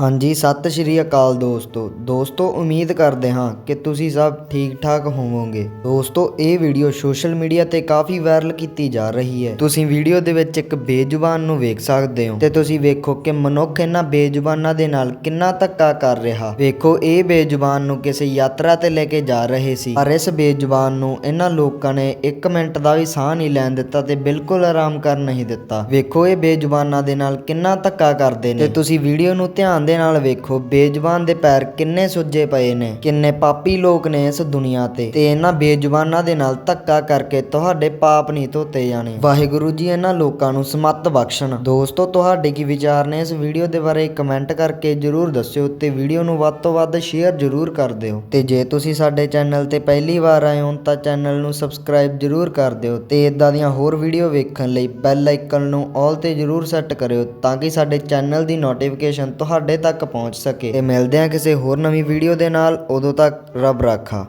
ਹਾਂਜੀ, ਸਤਿ ਸ਼੍ਰੀ ਅਕਾਲ ਦੋਸਤੋ। ਦੋਸਤੋ, ਉਮੀਦ ਕਰਦੇ ਹਾਂ ਕਿ ਤੁਸੀਂ ਸਭ ਠੀਕ ਠਾਕ ਹੋਵੋਗੇ। ਦੋਸਤੋ, ਇਹ ਵੀਡੀਓ ਸੋਸ਼ਲ ਮੀਡੀਆ ਤੇ ਕਾਫੀ ਵਾਇਰਲ ਕੀਤੀ ਜਾ ਰਹੀ ਹੈ। ਤੁਸੀਂ ਵੀਡੀਓ ਦੇ ਵਿੱਚ ਇੱਕ ਬੇਜ਼ੁਬਾਨ ਨੂੰ ਵੇਖ ਸਕਦੇ ਹੋ ਤੇ ਤੁਸੀਂ ਵੇਖੋ ਕਿ ਮਨੁੱਖ ਇਹਨਾਂ ਬੇਜ਼ੁਬਾਨਾਂ ਦੇ ਨਾਲ ਕਿੰਨਾ ਧੱਕਾ ਕਰ ਰਿਹਾ। ਵੇਖੋ, ਇਹ ਬੇਜ਼ੁਬਾਨ ਨੂੰ ਕਿਸੇ ਯਾਤਰਾ ਤੇ ਲੈ ਕੇ ਜਾ ਰਹੇ ਸੀ। ਪਰ ਇਸ ਬੇਜ਼ੁਬਾਨ ਨੂੰ ਇਹਨਾਂ ਲੋਕਾਂ ਨੇ 1 ਮਿੰਟ ਦਾ ਵੀ ਸਾਹ ਨਹੀਂ ਲੈਣ ਦਿੱਤਾ ਤੇ ਬਿਲਕੁਲ ਆਰਾਮ ਕਰਨ ਨਹੀਂ ਦਿੱਤਾ। ਵੇਖੋ, ਇਹ ਬੇਜ਼ੁਬਾਨਾਂ ਦੇ ਨਾਲ ਕਿੰਨਾ ਧੱਕਾ ਕਰਦੇ ਨੇ। ਤੇ ਤੁਸੀਂ ਵੀਡੀਓ ਨੂੰ ਧਿਆਨ ਦੇ ਨਾਲ ਵੇਖੋ, ਬੇਜ਼ੁਬਾਨ ਦੇ ਪੈਰ ਕਿੰਨੇ ਸੁੱਜੇ ਪਏ ਨੇ, ਕਿੰਨੇ ਪਾਪੀ ਲੋਕ ਨੇ ਇਸ ਦੁਨੀਆ ਤੇ। ਤੇ ਇਹਨਾਂ ਬੇਜ਼ੁਬਾਨਾਂ ਦੇ ਨਾਲ ਧੱਕਾ ਕਰਕੇ ਤੁਹਾਡੇ ਪਾਪ ਨਹੀਂ ਧੋਤੇ ਜਾਣੇ। ਵਾਹਿਗੁਰੂ ਜੀ, ਇਹਨਾਂ ਲੋਕਾਂ ਨੂੰ ਸਮੱਤ ਬਖਸ਼ਣ। ਦੋਸਤੋ, ਤੁਹਾਡੇ ਕੀ ਵਿਚਾਰ ਨੇ? ਇਸ ਵੀਡੀਓ ਦੇ ਬਾਰੇ ਕਮੈਂਟ ਕਰਕੇ ਜਰੂਰ ਦੱਸਿਓ ਤੇ ਵੀਡੀਓ ਨੂੰ ਵੱਧ ਤੋਂ ਵੱਧ ਸ਼ੇਅਰ ਜਰੂਰ ਕਰ ਦਿਓ। ਤੇ ਜੇ ਤੁਸੀਂ ਸਾਡੇ ਚੈਨਲ ਤੇ ਪਹਿਲੀ ਵਾਰ ਆਏ ਹੋ ਤਾਂ ਚੈਨਲ ਨੂੰ ਸਬਸਕ੍ਰਾਈਬ ਜਰੂਰ ਕਰ ਦਿਓ ਤੇ ਇਦਾਂ ਦੀਆਂ ਹੋਰ ਵੀਡੀਓ ਵੇਖਣ ਲਈ ਬੈਲ ਆਈਕਨ ਨੂੰ ਆਲ ਤੇ ਜਰੂਰ ਸੈੱਟ ਕਰਿਓ ਤਾਂ ਕਿ ਸਾਡੇ ਚੈਨਲ ਦੀ ਨੋਟੀਫਿਕੇਸ਼ਨ ਤੁਹਾਡੇ ਤੱਕ ਪਹੁੰਚ ਸਕੇ। ਤੇ ਮਿਲਦੇ ਹਾਂ ਕਿਸੇ ਹੋਰ ਨਵੀਂ ਵੀਡੀਓ ਦੇ ਨਾਲ। ਉਦੋਂ ਤੱਕ ਰੱਬ ਰਾਖਾ।